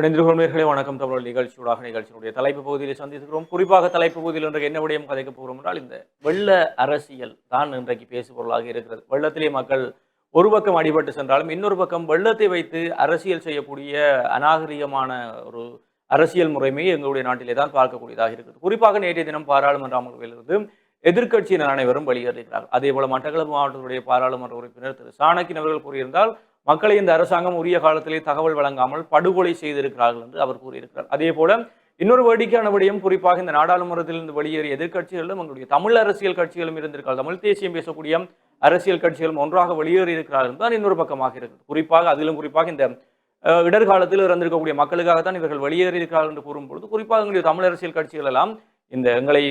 இணைந்திருக்கிறவர்களே வணக்கம் தமிழ் நிகழ்ச்சியூடாக நிகழ்ச்சியினுடைய தலைப்பு பகுதியில் சந்தித்துக்கிறோம். குறிப்பாக தலைப்பு பகுதியில் இன்றைக்கு என்ன விடயம் கதைக்க போகிறோம் என்றால் இந்த வெள்ள அரசியல் தான் இன்றைக்கு பேசுபொருளாக இருக்கிறது. வெள்ளத்திலே மக்கள் ஒரு பக்கம் அடிபட்டு சென்றாலும் இன்னொரு பக்கம் வெள்ளத்தை வைத்து அரசியல் செய்யக்கூடிய அநாகரிகமான ஒரு அரசியல் முறைமை எங்களுடைய நாட்டிலே தான் பார்க்கக்கூடியதாக இருக்கிறது. குறிப்பாக நேற்றைய தினம் பாராளுமன்ற அமர்விலிருந்து எதிர்க்கட்சியினர் அனைவரும் வெளியேறுகிறார்கள். அதே போல மட்டக்களப்பு மாவட்டத்துடைய பாராளுமன்ற உறுப்பினர் திரு சாணக்கின் அவர்கள் கூறியிருந்தால் மக்களை இந்த அரசாங்கம் உரிய காலத்திலே தகவல் வழங்காமல் படுகொலை செய்திருக்கிறார்கள் என்று அவர் கூறியிருக்கிறார். அதே போல இன்னொரு வேடிக்கையான விடயம் குறிப்பாக இந்த நாடாளுமன்றத்திலிருந்து வெளியேறிய எதிர்க்கட்சிகளும் எங்களுடைய தமிழ் அரசியல் கட்சிகளும் இருந்திருக்கிறார்கள். தமிழ் தேசியம் பேசக்கூடிய அரசியல் கட்சிகளும் ஒன்றாக வெளியேறி இருக்கிறார்கள் தான் இன்னொரு பக்கமாக இருக்குது குறிப்பாக அதிலும் குறிப்பாக இந்த இடர்காலத்தில் இறந்திருக்கக்கூடிய மக்களுக்காகத்தான் இவர்கள் வெளியேறி இருக்கிறார்கள் என்று கூறும்பொழுது குறிப்பாக எங்களுடைய தமிழ் அரசியல் கட்சிகள் எல்லாம் இந்த எங்களை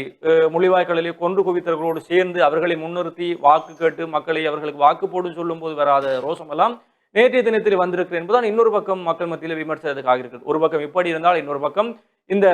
மொழிவாய்க்களிலே கொன்று குவித்தவர்களோடு சேர்ந்து அவர்களை முன்னிறுத்தி வாக்கு கேட்டு மக்களை அவர்களுக்கு வாக்கு போடு சொல்லும்போது வராத ரோசமெல்லாம் நேற்றைய தினத்தில் வந்திருக்கிறேன் என்பதுதான் இன்னொரு பக்கம் மக்கள் மத்தியில் விமர்சனத்துக்காக இருக்கிறது. ஒரு பக்கம் இப்படி இருந்தால் இன்னொரு பக்கம் இந்த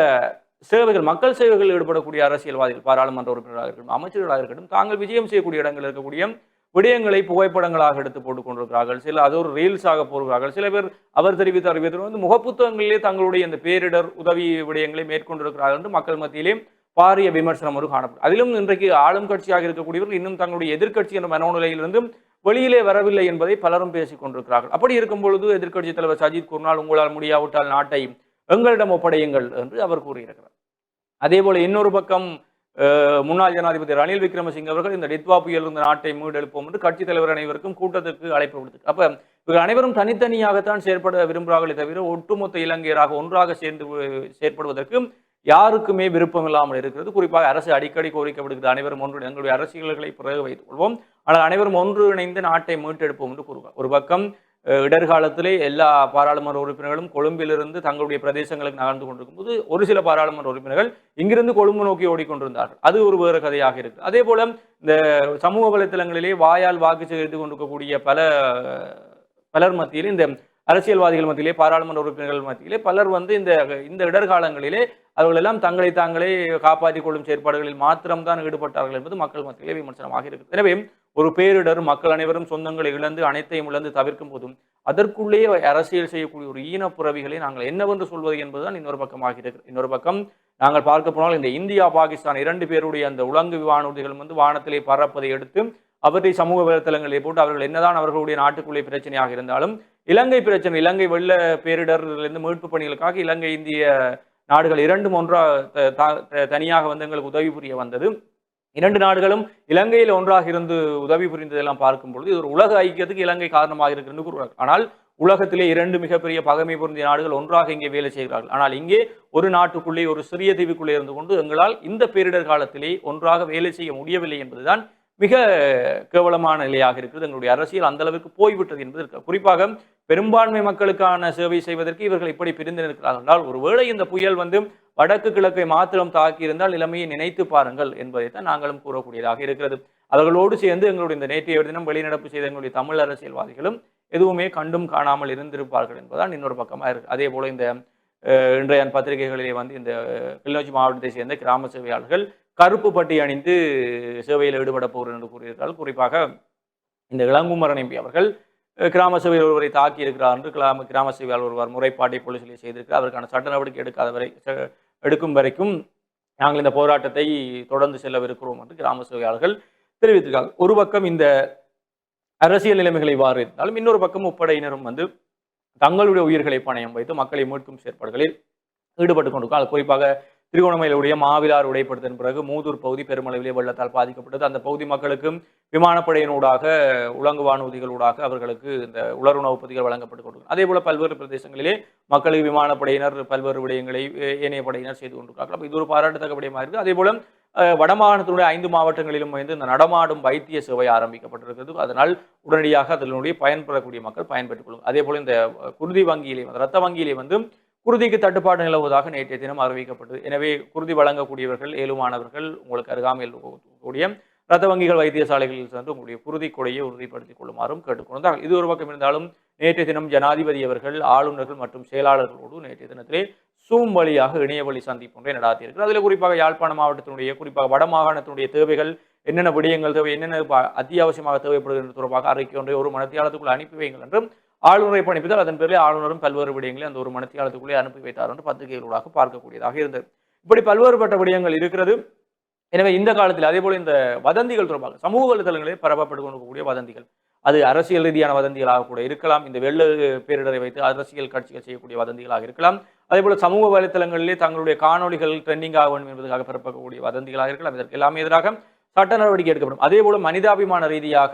சேவைகள் மக்கள் சேவைகளில் ஈடுபடக்கூடிய அரசியல்வாதிகள் பாராளுமன்ற உறுப்பினராக இருக்கட்டும் அமைச்சர்களாக இருக்கட்டும் தாங்கள் விஜயம் செய்யக்கூடிய இடங்களில் இருக்கக்கூடிய விடயங்களை புகைப்படங்களாக எடுத்து போட்டுக் கொண்டிருக்கிறார்கள். சில அது ஒரு ரீல்ஸாக போடுகிறார்கள். சில பேர் அவர் தெரிவித்த அறிவித்தவர் வந்து முகப்புத்தகங்களிலே தங்களுடைய இந்த பேரிடர் உதவி விடயங்களை மேற்கொண்டிருக்கிறார்கள் என்று மக்கள் மத்தியிலே பாரிய விமர்சனம் ஒரு காணப்படும். அதிலும் இன்றைக்கு ஆளும் கட்சியாக இருக்கக்கூடியவர்கள் இன்னும் தங்களுடைய எதிர்கட்சி என்ற மனோநிலையிலிருந்து வெளியிலே வரவில்லை என்பதை பலரும் பேசிக் கொண்டிருக்கிறார்கள். அப்படி இருக்கும் பொழுது எதிர்க்கட்சி தலைவர் சஜித் குர்னால் உங்களால் முடியாவிட்டால் நாட்டை எங்களிடம் ஒப்படையுங்கள் என்று அவர் கூறியிருக்கிறார். அதே போல இன்னொரு பக்கம் முன்னாள் ஜனாதிபதி ரணில் விக்ரமசிங்க அவர்கள் இந்த டித்வா புயல் நாட்டை மீட்டெழுப்போம் என்று கட்சித் தலைவர் அனைவருக்கும் கூட்டத்துக்கு அழைப்பு விடுத்து அப்ப இவர்கள் அனைவரும் தனித்தனியாகத்தான் செயற்பட விரும்புகிறார்களே தவிர ஒட்டுமொத்த இலங்கையராக ஒன்றாக சேர்ந்து செயற்படுவதற்கு யாருக்குமே விருப்பம் இல்லாமல் இருக்கிறது. குறிப்பாக அரசு அடிக்கடி கோரிக்கை விடுகிறது அனைவரும் ஒன்று எங்களுடைய அரசியல்களை பிறகு வைத்துக் கொள்வோம். ஆனால் அனைவரும் ஒன்றிணைந்து நாட்டை மீட்டெடுப்போம் என்று கூறுவார். ஒரு பக்கம் இடர்காலத்திலே எல்லா பாராளுமன்ற உறுப்பினர்களும் கொழும்பிலிருந்து தங்களுடைய பிரதேசங்களுக்கு நகர்ந்து கொண்டிருக்கும் போது ஒரு சில பாராளுமன்ற உறுப்பினர்கள் இங்கிருந்து கொழும்பு நோக்கி ஓடிக்கொண்டிருந்தார்கள். அது ஒரு வேறு கதையாக இருக்கு அதே போல இந்த சமூக வலைத்தளங்களிலே வாயால் வாக்கு செய்து கொண்டிருக்கக்கூடிய பல பலர் மத்தியில் இந்த அரசியல்வாதிகள் மத்தியிலே பாராளுமன்ற உறுப்பினர்கள் மத்தியிலே பலர் வந்து இந்த இந்த இடர்காலங்களிலே அவர்கள் எல்லாம் தங்களை தாங்களே காப்பாற்றிக் கொள்ளும் செயற்பாடுகளில் மாத்திரம்தான் ஈடுபட்டார்கள் என்பது மக்கள் மத்தியிலே விமர்சனமாக இருக்கிறது எனவே ஒரு பேரிடர் மக்கள் அனைவரும் சொந்தங்களை இழந்து அனைத்தையும் இழந்து தவிர்க்கும் போதும் அதற்குள்ளேயே அரசியல் செய்யக்கூடிய ஒரு ஈனப்புறவிகளை நாங்கள் என்னவென்று சொல்வது என்பதுதான் இன்னொரு பக்கமாக இருக்கிறது. இன்னொரு பக்கம் நாங்கள் பார்க்க போனால் இந்த இந்தியா பாகிஸ்தான் இரண்டு பேருடைய அந்த உலங்கு வானூர்திகள் வந்து வானத்திலே பறப்பதை எடுத்து அவற்றை சமூக வலைத்தளங்களில் போட்டு அவர்கள் என்னதான் அவர்களுடைய நாட்டுக்குள்ளே பிரச்சனையாக இருந்தாலும் இலங்கை பிரச்சனை இலங்கை வெள்ள பேரிடர்லேருந்து மீட்பு பணிகளுக்காக இலங்கை இந்திய நாடுகள் இரண்டும் ஒன்றா த- தனியாக வந்து எங்களுக்கு உதவி புரிய வந்தது. இரண்டு நாடுகளும் இலங்கையில் ஒன்றாக இருந்து உதவி புரிந்ததெல்லாம் பார்க்கும் பொழுது இது ஒரு உலக ஐக்கியத்துக்கு இலங்கை காரணமாக இருக்கிறது கூறுவார்கள். ஆனால் உலகத்திலே இரண்டு மிகப்பெரிய பகைமை பொருந்திய நாடுகள் ஒன்றாக இங்கே வேலை செய்கிறார்கள். ஆனால் இங்கே ஒரு நாட்டுக்குள்ளே ஒரு சிறிய தீவுக்குள்ளே இருந்து கொண்டு எங்களால் இந்த பேரிடர் காலத்திலே ஒன்றாக வேலை செய்ய முடியவில்லை என்பதுதான் மிக கேவலமான நிலையாக இருக்கிறது. எங்களுடைய அரசியல் அந்த அளவுக்கு போய்விட்டது என்பது குறிப்பாக பெரும்பான்மை மக்களுக்கான சேவை செய்வதற்கு இவர்கள் இப்படி பிரிந்து நிற்கிறார்கள் என்றால் ஒருவேளை இந்த புயல் வந்து வடக்கு கிழக்கை மாத்திரம் தாக்கி இருந்தால் நிலைமையை நினைத்து பாருங்கள் என்பதைத்தான் நாங்களும் கூறக்கூடியதாக இருக்கிறது. அவர்களோடு சேர்ந்து எங்களுடைய இந்த நேற்றைய தினம் வெளிநடப்பு செய்த எங்களுடைய தமிழ் அரசியல்வாதிகளும் எதுவுமே கண்டும் காணாமல் இருந்திருப்பார்கள் என்பதுதான் இன்னொரு பக்கமாக இருக்கு. அதே போல இந்த இன்றைய பத்திரிகைகளிலே வந்து இந்த கிளிநொச்சி மாவட்டத்தை சேர்ந்த கிராம சேவையாளர்கள் கருப்பு பட்டி அணிந்து சேவையில் ஈடுபட போகிறேன் என்று கூறியிருக்கிறார்கள். குறிப்பாக இந்த இளங்குமரன் எம்பி அவர்கள் கிராம சபையில் ஒருவரை தாக்கி இருக்கிறார் என்று கிராம கிராம சபையால் ஒருவர் முறைப்பாட்டை போலீசிலே செய்திருக்கிறார். அதற்கான சட்ட நடவடிக்கை எடுக்காத வரை எடுக்கும் வரைக்கும் நாங்கள் இந்த போராட்டத்தை தொடர்ந்து செல்லவிருக்கிறோம் என்று கிராம சேவையாளர்கள் தெரிவித்திருக்காங்க. ஒரு பக்கம் இந்த அரசியல் நிலைமைகளை இவ்வாறு இருந்தாலும் இன்னொரு பக்கம் முப்படையினரும் வந்து தங்களுடைய உயிர்களை பணயம் வைத்து மக்களை மீட்கும் செயற்பாடுகளில் ஈடுபட்டு கொண்டிருக்காங்க. குறிப்பாக திருகோணமலையுடைய மாவிலார் உடைப்படுத்தின் பிறகு மூதூர் பகுதி பெருமளவிலே வெள்ளத்தால் பாதிக்கப்பட்டது. அந்த பகுதி மக்களுக்கும் விமானப்படையினூடாக உலங்கு வானூர்திகளூடாக அவர்களுக்கு இந்த உலருணவு பகுதிகள் வழங்கப்பட்டு கொண்டு அதே போல பல்வேறு பிரதேசங்களிலே மக்களுக்கு விமானப்படையினர் பல்வேறு விடயங்களை ஏனைய படையினர் செய்து கொண்டிருக்கார்கள் அப்போ இது ஒரு பாராட்டத்தக்க விடயமாக இருக்குது. அதே போல வடமாகாணத்தினுடைய ஐந்து மாவட்டங்களிலும் வந்து இந்த நடமாடும் வைத்திய சேவை ஆரம்பிக்கப்பட்டிருக்கிறது. அதனால் உடனடியாக அதனுடைய பயன்பெறக்கூடிய மக்கள் பயன்பெற்றுக் கொள்ளும் அதே போல இந்த குருதி வங்கியிலே வந்து ரத்த வங்கியிலே வந்து குருதிக்கு தட்டுப்பாடு நிலவுவதாக நேற்றைய தினம் அறிவிக்கப்பட்டது. எனவே குருதி வழங்கக்கூடியவர்கள் ஏழுமானவர்கள் உங்களுக்கு அருகாமையில் கூடிய ரத்த வங்கிகள் வைத்தியசாலைகளில் சென்று உங்களுடைய குருதி கொடையை உறுதிப்படுத்திக் கொள்ளுமாறும் கேட்டுக்கொண்டார் இது ஒரு பக்கம் இருந்தாலும் நேற்றைய தினம் ஜனாதிபதி அவர்கள் ஆளுநர்கள் மற்றும் செயலாளர்களோடு நேற்றைய தினத்திலே சூம் வழியாக இணைய வழி சந்திப்பு ஒன்றை நடாத்தியிருக்கிறார். அதில் குறிப்பாக யாழ்ப்பாண மாவட்டத்தினுடைய குறிப்பாக வட மாகாணத்தினுடைய தேவைகள் என்னென்ன விடயங்கள் தேவை என்னென்ன அத்தியாவசியமாக அத்தியாவசியமாக தேவைப்படுகிறது தொடர்பாக அறிக்கை ஒன்றை ஒரு மனத்தியாளத்துக்குள் அனுப்பி வைங்கள் என்றும் ஆளுநரை பணிப்பதால் அதன் பேரில் ஆளுநரும் பல்வேறு விடயங்களை அந்த ஒரு மனத்தியாளத்துக்குள்ளே அனுப்பி வைத்தார் என்று பத்திரிகைகளூடாக பார்க்கக்கூடியதாக இருந்தது. இப்படி பல்வேறுபட்ட விடயங்கள் இருக்கிறது. எனவே இந்த காலத்தில் அதே போல இந்த வதந்திகள் தொடர்பாக சமூக வலைதளங்களில் பரப்பப்பட்டு கொண்டிருக்கக்கூடிய வதந்திகள். அது அரசியல் ரீதியான வதந்திகளாக கூட இருக்கலாம். இந்த வெள்ள பேரிடரை வைத்து அரசியல் கட்சிகள் செய்யக்கூடிய வதந்திகளாக இருக்கலாம். அதே போல சமூக வலைத்தளங்களிலே தங்களுடைய காணொளிகள் ட்ரெண்டிங் ஆக வேண்டும் என்பதற்காக பரப்பக்கூடிய வதந்திகளாக இருக்கலாம். இதற்கு எல்லாமே எதிராக சட்ட நடவடிக்கை எடுக்கப்படும். அதே போல மனிதாபிமான ரீதியாக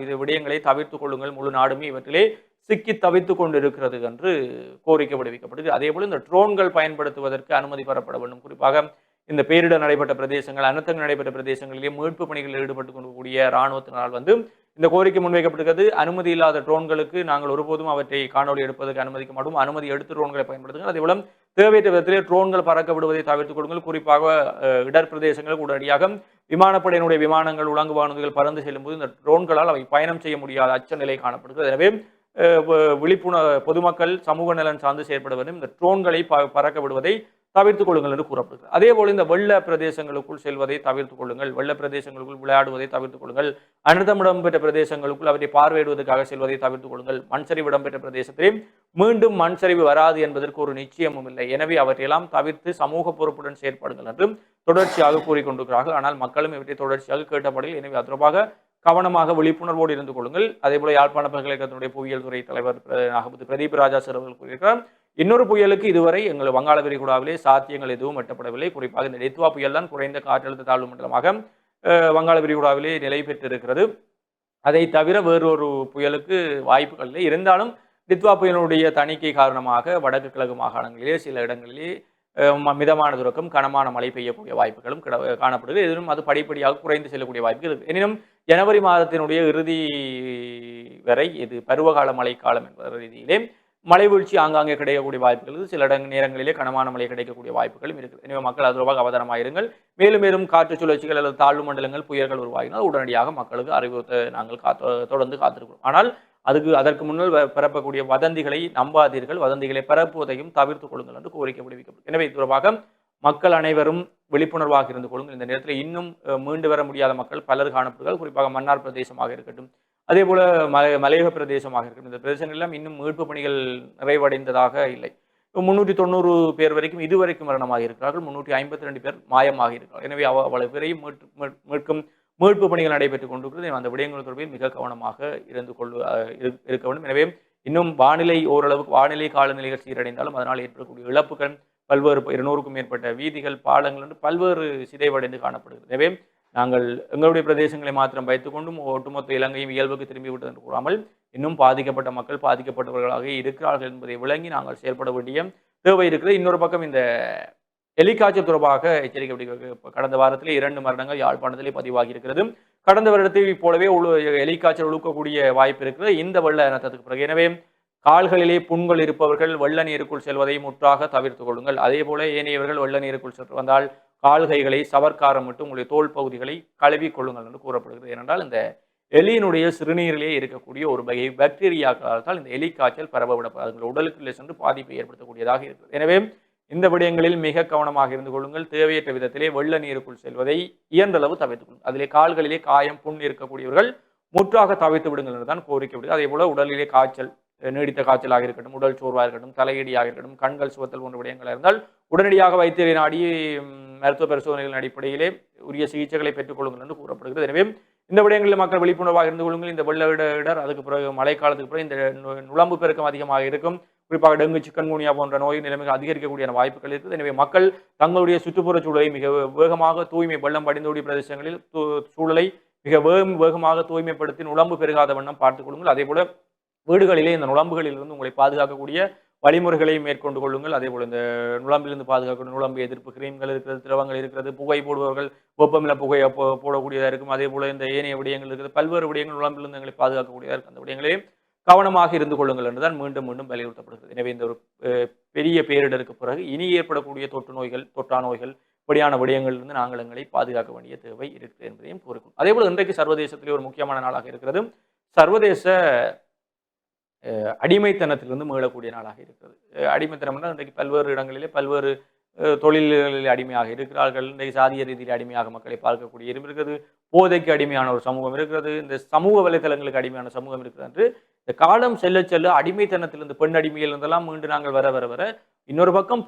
வித விடயங்களை தவிர்த்துக் கொள்ளுங்கள். முழு நாடுமே இவற்றிலே சிக்கி தவித்து கொண்டிருக்கிறது என்று கோரிக்கை விடுவிக்கப்படுது. அதே போல் இந்த ட்ரோன்கள் பயன்படுத்துவதற்கு அனுமதி பெறப்பட வேண்டும். குறிப்பாக இந்த பேரிடர் நடைபெற்ற பிரதேசங்கள் அனர்த்தங்கள் நடைபெற்ற பிரதேசங்களிலே மீட்பு பணிகளில் ஈடுபட்டு கொண்டிருக்கக்கூடிய இராணுவத்தினால் வந்து இந்த கோரிக்கை முன்வைக்கப்படுகிறது அனுமதி இல்லாத ட்ரோன்களுக்கு நாங்கள் ஒருபோதும் அவற்றை காணொலி எடுப்பதற்கு அனுமதிக்க மாட்டோம். அனுமதி எடுத்து ட்ரோன்களை பயன்படுத்துங்கள். அதே போல தேவையற்ற விதத்திலே ட்ரோன்கள் பறக்க விடுவதை தவிர்த்துக் கொடுங்கள் குறிப்பாக இடர் பிரதேசங்களுக்கு உடனடியாக விமானப்படையினுடைய விமானங்கள் உலங்கு வானூர்திகள் பறந்து செல்லும்போது இந்த ட்ரோன்களால் அவை பயணம் செய்ய முடியாத அச்ச நிலை காணப்படுகிறது. எனவே விழிப்புணர்வு பொதுமக்கள் சமூக நலன் சார்ந்து செயற்படுவதும் இந்த ட்ரோன்களை ப- பறக்க விடுவதை தவிர்த்துக் கொள்ளுங்கள் என்று கூறப்படுகிறது. அதே போல இந்த வெள்ள பிரதேசங்களுக்குள் செல்வதை தவிர்த்துக் கொள்ளுங்கள். வெள்ள பிரதேசங்களுக்குள் விளையாடுவதை தவிர்த்துக் கொள்ளுங்கள். அனர்த்தம் இடம்பெற்ற பிரதேசங்களுக்குள் அவற்றை பார்வையிடுவதற்காக செல்வதை தவிர்த்துக் கொள்ளுங்கள். மண் சரிவு இடம்பெற்ற பிரதேசத்திலே மீண்டும் மண் சரிவு வராது என்பதற்கு ஒரு நிச்சயமும் இல்லை. எனவே அவற்றையெல்லாம் தவிர்த்து சமூக பொறுப்புடன் செயற்படுங்கள் என்றும் தொடர்ச்சியாக கூறிக்கொண்டிருக்கிறார்கள். ஆனால் மக்களும் இவற்றை தொடர்ச்சியாக கேட்டபடியில் எனவே அது தொடர்பாக கவனமாக விழிப்புணர்வோடு இருந்து கொள்ளுங்கள். அதே போல யாழ்ப்பாண பல்கலைக்கழகத்தினுடைய புவியியல் துறை தலைவர் அகமது பிரதீப் ராஜா சார் அவர்கள் கூறியிருக்கிறார் இன்னொரு புயலுக்கு இதுவரை எங்கள் வங்காள விரிகுடாவிலே சாத்தியங்கள் எதுவும் எட்டப்படவில்லை. குறிப்பாக இந்த டெத்வா புயல் தான் குறைந்த காற்றழுத்த தாழ்வு மண்டலமாக வங்காள விரிகுடாவிலே நிலை பெற்றிருக்கிறது. அதை தவிர வேறொரு புயலுக்கு வாய்ப்புகள் இல்லை. இருந்தாலும் டித்வா புயலினுடைய தணிக்கை காரணமாக வடக்கு கிழக்கு மாகாணங்களிலே சில இடங்களிலே ம- மிதமான துறக்கம் கனமான மழை பெய்யக்கூடிய வாய்ப்புகளும் கிட- காணப்படுது. எதிலும் அது படிப்படியாக குறைந்து செல்லக்கூடிய வாய்ப்புகள் இருக்குது எனினும் ஜனவரி மாதத்தினுடைய இறுதி வரை இது பருவகால மழைக்காலம் என்ற ரீதியிலே மழை வீழ்ச்சி ஆங்காங்கே கிடைக்கக்கூடிய வாய்ப்புகள் சில இடங்க நேரங்களிலே கனமான மழை கிடைக்கக்கூடிய வாய்ப்புகளும் இருக்குது. எனவே மக்கள் அது தொடர்பாக அவதானமாயிருங்கள். மேலும் மேலும் காற்று சுழற்சிகள் அல்லது தாழ்வு மண்டலங்கள் புயல்கள் உருவாகினால் உடனடியாக மக்களுக்கு அறிவுறுத்த நாங்கள் காத்து தொடர்ந்து காத்திருக்கிறோம். ஆனால் அதுக்கு அதற்கு முன்னால் பரப்பக்கூடிய வதந்திகளை நம்பாதீர்கள். வதந்திகளை பரப்புவதையும் தவிர்த்துக் கொள்ளுங்கள் என்று கோரிக்கை விடுவிக்கப்படும் எனவே இது தொடர்பாக மக்கள் அனைவரும் விழிப்புணர்வாக இருந்து கொள்ளுங்கள். இந்த நேரத்தில் இன்னும் மீண்டு வர முடியாத மக்கள் பலர் காணப்படுகிறார் குறிப்பாக மன்னார் பிரதேசமாக இருக்கட்டும் அதே போல மலை மலையக பிரதேசமாக இருக்கட்டும். இந்த பிரதேசங்கள் எல்லாம் இன்னும் மீட்பு பணிகள் நிறைவடைந்ததாக இல்லை. முன்னூற்றி தொண்ணூறு பேர் வரைக்கும் இதுவரைக்கும் மரணமாக இருக்கிறார்கள். முன்னூற்றி ஐம்பத்தி ரெண்டு பேர் மாயமாக இருக்கிறார்கள். எனவே அவ அவ்வளவு பேரையும் மீட்டு மீட்கும் மீட்பு பணிகள் நடைபெற்றுக் கொண்டிருக்கிறது. அந்த விடயங்கள் தொடர்பில் மிக கவனமாக இருந்து கொள்ள இரு- இருக்க வேண்டும். எனவே இன்னும் வானிலை ஓரளவுக்கு வானிலை காலநிலைகள் சீரடைந்தாலும் அதனால் ஏற்படக்கூடிய இழப்புகள் பல்வேறு இருநூறுக்கும் மேற்பட்ட வீதிகள் பாலங்கள் என்று பல்வேறு சிதைவடைந்து காணப்படுகிறது. எனவே நாங்கள் எங்களுடைய பிரதேசங்களை மாத்திரம் வைத்துக்கொண்டும் ஒட்டுமொத்த இலங்கையும் இயல்புக்கு திரும்பிவிட்டது என்று கூறாமல் இன்னும் பாதிக்கப்பட்ட மக்கள் பாதிக்கப்பட்டவர்களாக இருக்கிறார்கள் என்பதை விளங்கி நாங்கள் செயல்பட வேண்டிய தேவை இருக்கிறது. இன்னொரு பக்கம் இந்த எலிக்காய்ச்சல் தொடர்பாக எச்சரிக்கை கடந்த வாரத்திலே இரண்டு மரணங்கள் யாழ்ப்பாணத்திலே பதிவாகி இருக்கிறது. கடந்த வருடத்தை போலவே உழு எலிக்காய்ச்சல் உழுக்கக்கூடிய வாய்ப்பு இருக்கிறது. இந்த வெள்ள நத்தத்துக்கு பிறகு. எனவே கால்களிலே புண்கள் இருப்பவர்கள் வெள்ள நீருக்குள் செல்வதை முற்றாக தவிர்த்து கொள்ளுங்கள். அதே போல ஏனையவர்கள் வெள்ள நீருக்குள் சென்று வந்தால் கால்கைகளை சவர்க்காரம் மட்டும் உங்களுடைய தோல் பகுதிகளை கழுவி கொள்ளுங்கள் என்று கூறப்படுகிறது. ஏனென்றால் இந்த எலியினுடைய சிறுநீரிலே இருக்கக்கூடிய ஒரு வகை பாக்டீரியாக்களால் தான் இந்த எலி காய்ச்சல் பரவ விடப்படாது. உங்கள் உடலுக்குள்ளே சென்று பாதிப்பை ஏற்படுத்தக்கூடியதாக இருக்கிறது. எனவே இந்த விடயங்களில் மிக கவனமாக இருந்து கொள்ளுங்கள். தேவையற்ற விதத்திலே வெள்ள நீருக்குள் செல்வதை இயன்றளவு தவிர்த்துக் கொள்ளுங்கள். அதிலே கால்களிலே காயம் புண் இருக்கக்கூடியவர்கள் முற்றாக தவிர்த்து விடுங்கள் என்று தான் கோரிக்கை விடுது அதே போல உடலிலே காய்ச்சல் நீடித்த காய்ச்சலாக இருக்கட்டும் உடல் சோர்வாக இருக்கட்டும் தலையடியாக இருக்கட்டும் கண்கள் சுவத்தல் போன்ற விடயங்களாக இருந்தால் உடனடியாக வைத்தியரை நாடி மருத்துவ பரிசோதனைகளின் அடிப்படையிலே உரிய சிகிச்சைகளை பெற்றுக் கொள்ளுங்கள் என்று கூறப்படுகிறது. எனவே இந்த விடயங்களில் மக்கள் விழிப்புணர்வாக இருந்து கொள்ளுங்கள். இந்த வெள்ள இடர் அதுக்கு பிறகு மழைக்காலத்துக்கு பிறகு இந்த நு- பெருக்கம் அதிகமாக இருக்கும். குறிப்பாக டெங்கு சிக்கன்குனியா போன்ற நோய் நிலைமைகள் அதிகரிக்கக்கூடிய வாய்ப்புகள் இருக்குது. எனவே மக்கள் தங்களுடைய சுற்றுப்புற சூழலை மிக வேகமாக தூய்மை வெள்ளம் படிந்தோடிய பிரதேசங்களில் தூ- சூழலை மிக வேகம் வேகமாக தூய்மைப்படுத்தி நுளம்பு பெருகாத வண்ணம் பார்த்துக் கொள்ளுங்கள். அதே போல வீடுகளிலே இந்த நுழம்புகளிலிருந்து உங்களை பாதுகாக்கக்கூடிய வழிமுறைகளை மேற்கொண்டு கொள்ளுங்கள். அதே போல் இந்த நுழம்பிலிருந்து பாதுகாக்கக்கூடிய நுளம்பு எதிர்ப்பு கிரீம்கள் இருக்கிறது திரவங்கள் இருக்கிறது புகை போடுபவர்கள் வெப்பமில்ல புகையை போ- போடக்கூடியதாக இருக்கும். அதே போல் இந்த ஏனைய விடயங்கள் இருக்கிறது பல்வேறு விடயங்கள் நுழம்பிலிருந்து எங்களை பாதுகாக்கக்கூடியதாக இருக்கும். அந்த விடயங்களையும் கவனமாக இருந்து கொள்ளுங்கள் என்றுதான் மீண்டும் மீண்டும் வலியுறுத்தப்படுகிறது. எனவே இந்த ஒரு பெரிய பேரிடருக்கு பிறகு இனி ஏற்படக்கூடிய தொற்று நோய்கள் தொற்றா நோய்கள் இப்படியான விடயங்களிலிருந்து நாங்கள் எங்களை பாதுகாக்க வேண்டிய தேவை இருக்குது என்பதையும் கூறுகிறோம் அதே போல இன்றைக்கு சர்வதேசத்திலே ஒரு முக்கியமான நாளாக இருக்கிறது. சர்வதேச அடிமைத்தனத்திலிருந்து மீளக்கூடிய நாளாக இருக்கிறது. அடிமைத்தனம்னா அடிமைத்தனம் இன்றைக்கு பல்வேறு இடங்களிலே பல்வேறு தொழில்களில் அடிமையாக இருக்கிறார்கள். இன்றைக்கு சாதிய ரீதியில் அடிமையாக மக்களை பார்க்கக்கூடிய இருக்கிறது. போதைக்கு அடிமையான ஒரு சமூகம் இருக்கிறது. இந்த சமூக வலைத்தளங்களுக்கு அடிமையான சமூகம் இருக்கிறது என்று இந்த காலம் செல்ல செல்ல அடிமைத்தனத்திலிருந்து பெண் அடிமையிலிருந்தெல்லாம் மீண்டும் மீண்டு நாங்கள் வர வர வர இன்னொரு பக்கம்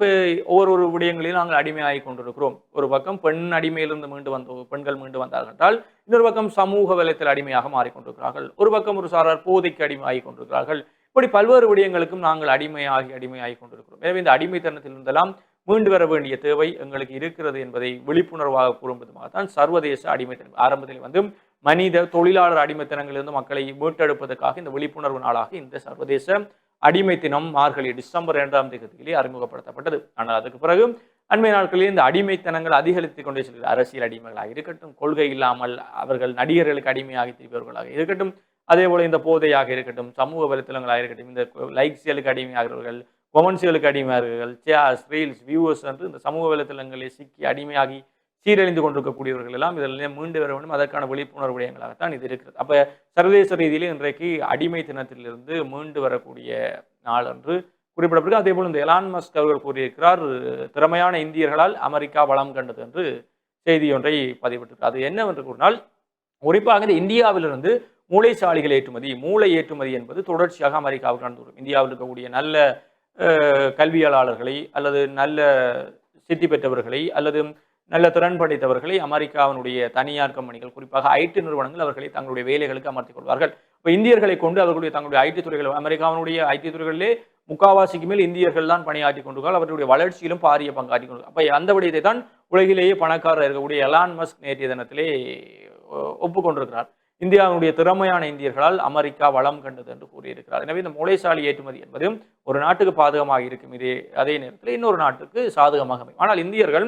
ஒவ்வொரு ஒரு விடயங்களிலும் நாங்கள் அடிமையாகி கொண்டிருக்கிறோம். ஒரு பக்கம் பெண் அடிமையிலிருந்து மீண்டு வந்த பெண்கள் மீண்டு வந்தார்கள் என்றால் இன்னொரு பக்கம் சமூக வலைத்தள அடிமையாக மாறிக்கொண்டிருக்கிறார்கள் ஒரு பக்கம் ஒரு சாரார் போதைக்கு அடிமையாகி கொண்டிருக்கிறார்கள். இப்படி பல்வேறு விடயங்களுக்கும் நாங்கள் அடிமையாகி அடிமையாகி கொண்டிருக்கிறோம். எனவே இந்த அடிமைத்தனத்திலிருந்தெல்லாம் மீண்டு வர வேண்டிய தேவை எங்களுக்கு இருக்கிறது என்பதை விழிப்புணர்வாக கூறும் விதமாகத்தான் சர்வதேச அடிமைத்தனம் ஆரம்பத்தில் வந்து மனித தொழிலாளர் அடிமைத்தனங்களிலிருந்து மக்களை மீட்டெடுப்பதற்காக இந்த விழிப்புணர்வு நாளாக இந்த சர்வதேச அடிமை தினம் மார்கழி டிசம்பர் இரண்டாம் தேதியிலே அறிமுகப்படுத்தப்பட்டது. ஆனால் அதற்கு பிறகு அண்மை நாட்களில் இந்த அடிமைத்தனங்கள் அதிகரித்துக் கொண்டே செல்கிறது. அரசியல் அடிமைகளாக இருக்கட்டும் கொள்கை இல்லாமல் அவர்கள் நடிகர்களுக்கு அடிமையாகி திரிபவர்களாக இருக்கட்டும் அதே போல இந்த போதையாக இருக்கட்டும் சமூக வலைத்தளங்களாக இருக்கட்டும் இந்த லைக்ஸியலுக்கு அடிமையாகிறவர்கள் கொமெண்ட்ஸுகளுக்கு அடிமையார்கள் சேர்ஸ் ரீல்ஸ் வியூவர்ஸ் என்று இந்த சமூக வலைத்தளங்களில் சிக்கி அடிமையாகி சீரழிந்து கொண்டிருக்கக்கூடியவர்கள் எல்லாம் இதில் மீண்டு வர வேண்டும். அதற்கான விழிப்புணர்வு விடயங்களாகத்தான் இது இருக்கிறது. அப்போ சர்வதேச ரீதியிலே இன்றைக்கு அடிமை தினத்திலிருந்து மீண்டு வரக்கூடிய நாள் என்று குறிப்பிடப்படுகிறது அதே போல் இந்த எலான் மஸ்க் அவர்கள் கூறியிருக்கிறார் திறமையான இந்தியர்களால் அமெரிக்கா வளம் கண்டது என்று செய்தி ஒன்றை பதிவிட்டிருக்கிறார். அது என்னவென்று கூறினால் குறிப்பாக இந்த இந்தியாவிலிருந்து மூளைச்சாலிகள் ஏற்றுமதி மூளை ஏற்றுமதி என்பது தொடர்ச்சியாக அமெரிக்காவுக்கு நடந்து வரும். இந்தியாவில் இருக்கக்கூடிய நல்ல கல்வியாளர்களை அல்லது நல்ல சித்தி பெற்றவர்களை அல்லது நல்ல திறன் படைத்தவர்களை அமெரிக்காவினுடைய தனியார் கம்பெனிகள் குறிப்பாக ஐடி நிறுவனங்கள் அவர்களை தங்களுடைய வேலைகளுக்கு அமர்த்திக் கொள்வார்கள். இப்போ இந்தியர்களை கொண்டு அவர்களுடைய தங்களுடைய ஐடி துறைகள் அமெரிக்காவினுடைய ஐடி துறைகளிலே முக்காவாசிக்கு மேல் இந்தியர்கள் தான் பணியாற்றி கொண்டிருக்கால் அவர்களுடைய வளர்ச்சியிலும் பாரிய பங்காற்றி கொண்டு அப்போ அந்த விடயத்தை தான் உலகிலேயே பணக்காரர் இருக்கக்கூடிய எலான் மஸ்க் நேற்றைய தினத்திலே ஒ- ஒப்புக்கொண்டிருக்கிறார் இந்தியாவுடைய திறமையான இந்தியர்களால் அமெரிக்கா வளம் கண்டது என்று கூறியிருக்கிறார். எனவே இந்த மூளைசாலி ஏற்றுமதி என்பது ஒரு நாட்டுக்கு பாதகமாக இருக்கும். இதே அதே நேரத்தில் இன்னொரு நாட்டுக்கு சாதகமாக அமையும். ஆனால் இந்தியர்கள்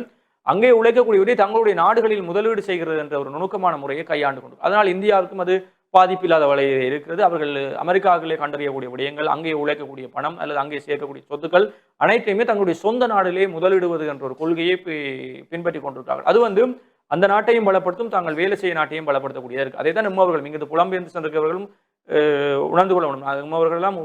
அங்கே உழைக்கக்கூடியவரை தங்களுடைய நாடுகளில் முதலீடு செய்கிறது என்ற ஒரு நுணுக்கமான முறையை கையாண்டு கொண்டு அதனால் இந்தியாவுக்கும் அது பாதிப்பில்லாத வழியில் இருக்கிறது. அவர்கள் அமெரிக்காவிலே கண்டறியக்கூடிய விடயங்கள் அங்கே உழைக்கக்கூடிய பணம் அல்லது அங்கே சேர்க்கக்கூடிய சொத்துக்கள் அனைத்தையுமே தங்களுடைய சொந்த நாடுலேயே முதலிடுவது என்ற ஒரு கொள்கையை பின்பற்றி கொண்டிருக்கிறார்கள். அது வந்து அந்த நாட்டையும் பலப்படுத்தும் தாங்கள் வேலை செய்ய நாட்டையும் பலப்படுத்தக்கூடியதாக இருக்குது அதே தான் நம்மவர்கள். இங்கு புலம்பெயர்ந்து சென்றிருக்கிறவர்களும் உணர்ந்து கொள்ள வேண்டும். நம்மவர்களெல்லாம்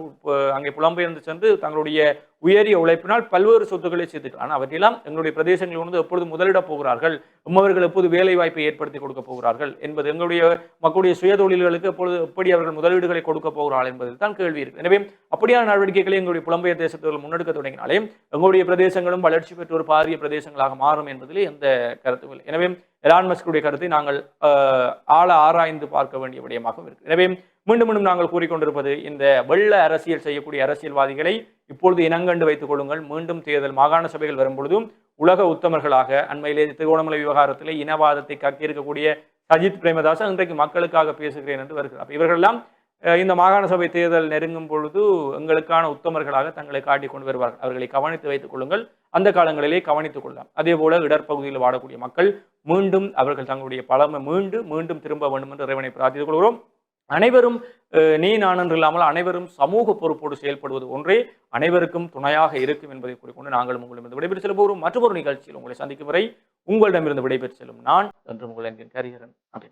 அங்கே புலம்பெயர்ந்து சென்று தங்களுடைய உயரிய உழைப்பினால் பல்வேறு சொத்துக்களை சேர்த்துக்கலாம் ஆனால் அவற்றையெல்லாம் எங்களுடைய பிரதேசங்களில் வந்து எப்பொழுது முதலிடப் போகிறார்கள் நம்மவர்கள் எப்போது வேலை வாய்ப்பை ஏற்படுத்தி கொடுக்க போகிறார்கள் என்பது எங்களுடைய மக்களுடைய சுய தொழில்களுக்கு எப்பொழுது எப்படி அவர்கள் முதலீடுகளை கொடுக்க போகிறார்கள் என்பதில் தான் கேள்வி இருக்கு. எனவே அப்படியான நடவடிக்கைகளை எங்களுடைய புலம்பெயர் தேசத்தில் முன்னெடுக்க தொடங்கினாலே எங்களுடைய பிரதேசங்களும் வளர்ச்சி பெற்ற ஒரு பாரிய பிரதேசங்களாக மாறும் என்பதிலே எந்த கருத்தும் இல்லை. எனவே எலான் மஸ்குடைய கருத்தை நாங்கள் ஆழ ஆராய்ந்து பார்க்க வேண்டிய விடயமாகவும் இருக்கு. எனவே மீண்டும் மீண்டும் நாங்கள் கூறிக்கொண்டிருப்பது இந்த வெள்ள அரசியல் செய்யக்கூடிய அரசியல்வாதிகளை இப்பொழுது இனங்கண்டு வைத்துக் கொள்ளுங்கள். மீண்டும் தேர்தல் மாகாண சபைகள் வரும்பொழுதும் உலக உத்தமர்களாக அண்மையிலே திருவோணமலை விவகாரத்திலே இனவாதத்தை கக்கியிருக்கக்கூடிய சஜித் பிரேமதாசன் இன்றைக்கு மக்களுக்காக பேசுகிறேன் என்று வருகிறார். அப்ப இவர்களெல்லாம் இந்த மாகாண சபை தேர்தல் நெருங்கும் பொழுது எங்களுக்கான உத்தமர்களாக தங்களை காட்டிக் கொண்டு வருவார்கள். அவர்களை கவனித்து வைத்துக் கொள்ளுங்கள். அந்த காலங்களிலே கவனித்துக் கொள்ளலாம். அதே போல இடர்பகுதியில் வாழக்கூடிய மக்கள் மீண்டும் அவர்கள் தங்களுடைய பழமை மீண்டு மீண்டும் திரும்ப வேண்டும் என்று இறைவனை பிரார்த்தித்துக் கொள்கிறோம். அனைவரும் அஹ், நீ நான் என்று இல்லாமல் அனைவரும் சமூக பொறுப்போடு செயல்படுவது ஒன்றே அனைவருக்கும் துணையாக இருக்கும் என்பதை கூறிக்கொண்டு நாங்களும் உங்களிடம் விடைபெற்று செல்ல போகிறோம். மற்றொரு நிகழ்ச்சியில் உங்களை சந்திக்கும் வரை உங்களிடமிருந்து விடைபெற்று செல்லும் நான் என்று உங்கள் என்கிற கரிகரன் நன்றி